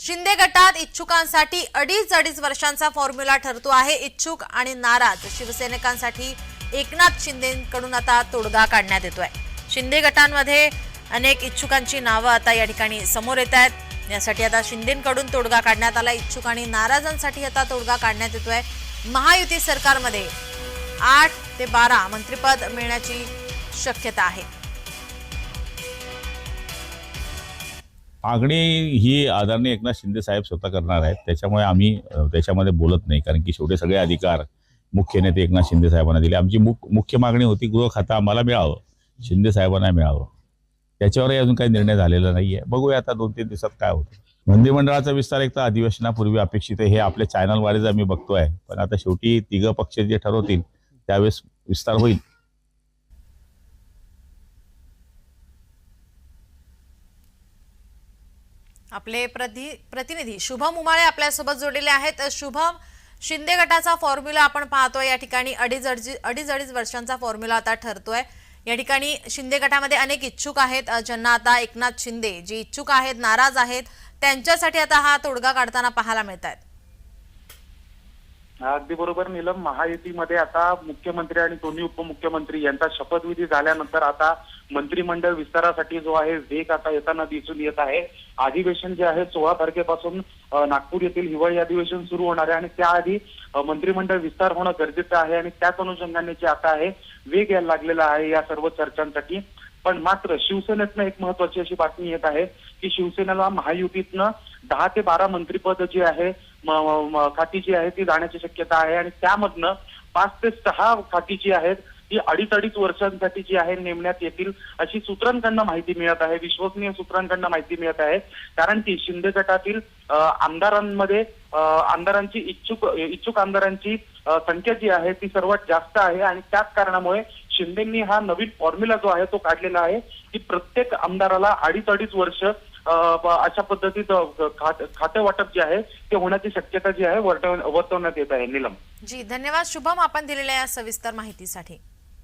शिंदे गटात इच्छुकांसाठी अडीच अडीच वर्षांचा फॉर्म्युला ठरतो आहे. इच्छुक आणि नाराज शिवसैनिकांसाठी एकनाथ शिंदेकडून आता तोडगा काढण्यात येतोय. शिंदे गटांमध्ये अनेक इच्छुकांची नावं आता या ठिकाणी समोर येत आहेत. यासाठी आता शिंदेकडून तोडगा काढण्यात आला. इच्छुक आणि नाराजांसाठी आता तोडगा काढण्यात येतोय. महायुती सरकारमध्ये आठ ते बारा मंत्रिपद मिळण्याची शक्यता आहे. मागणी ही आदरणीय एकनाथ शिंदे साहेब स्वतः करणार आहेत. त्याच्यामुळे आम्ही त्याच्यामध्ये बोलत नाही कारण की शेवटी सगळे अधिकार मुख्य नेते एकनाथ शिंदे साहेबांना दिले. आमची मुख मुख्य मागणी होती गृह खातं आम्हाला मिळावं शिंदे साहेबांना मिळावं. त्याच्यावरही अजून काही निर्णय झालेला नाहीये. बघूया आता दोन तीन दिवसात काय होतं. मंत्रिमंडळाचा विस्तार एक तर अधिवेशनापूर्वी अपेक्षित आहे हे आपल्या चॅनलवारेच आम्ही बघतोय. पण आता शेवटी तिघं पक्ष जे ठरवतील त्यावेळेस विस्तार होईल. आपले प्रति प्रतिनिधी शुभम उमाळे आपल्यासोबत जोडलेले आहेत. शुभम शिंदे गटाचा फॉर्म्युला आपण पाहतोय. या ठिकाणी अडीच अडीच अडीच अडीच वर्षांचा फॉर्म्युला आता ठरतोय. या ठिकाणी शिंदे गटामध्ये अनेक इच्छुक आहेत ज्यांना आता एकनाथ शिंदे जे इच्छुक आहेत नाराज आहेत त्यांच्यासाठी आता हा तोडगा काढताना पाहायला मिळत आहेत अगदी बरोबर नीलम. महायुतीमध्ये आता मुख्यमंत्री आणि दोन्ही उपमुख्यमंत्री यांचा शपथविधी झाल्यानंतर आता मंत्रिमंडळ विस्तारासाठी जो आहे वेग आता येताना दिसून येत आहे. अधिवेशन जे आहे सोळा तारखेपासून नागपूर येथील हिवाळी अधिवेशन सुरू होणार आहे आणि त्याआधी मंत्रिमंडळ विस्तार होणं गरजेचं आहे आणि त्याच अनुषंगाने जे आता आहे वेग यायला लागलेला आहे या सर्व चर्चांसाठी. पण मात्र शिवसेनेतनं एक महत्वाची अशी बातमी येत आहे की शिवसेनेला महायुतीतनं दहा ते बारा मंत्रिपद जी आहे खाती जी आहे ती जाण्याची शक्यता आहे आणि त्यामधनं पाच ते सहा खाती जी आहेत ती अडीच अडीच वर्षांसाठी जी आहे नेमण्यात येतील अशी सूत्रांकडनं माहिती मिळत आहे विश्वसनीय सूत्रांकडनं माहिती मिळत आहे. कारण की शिंदे गटातील आमदारांमध्ये आमदारांची इच्छुक इच्छुक आमदारांची संख्या जी आहे ती सर्वात जास्त आहे आणि त्याच कारणामुळे शिंदेंनी हा नवीन फॉर्म्युला जो आहे तो काढलेला आहे की प्रत्येक आमदाराला अडीच अडीच वर्ष अशा पद्धतीत खात- वाटप जे आहे ते होण्याची शक्यता जी आहे वर्तवण्यात येत आहे निलम. जी धन्यवाद. शुभम आपण दिलेल्या या सविस्तर माहितीसाठी.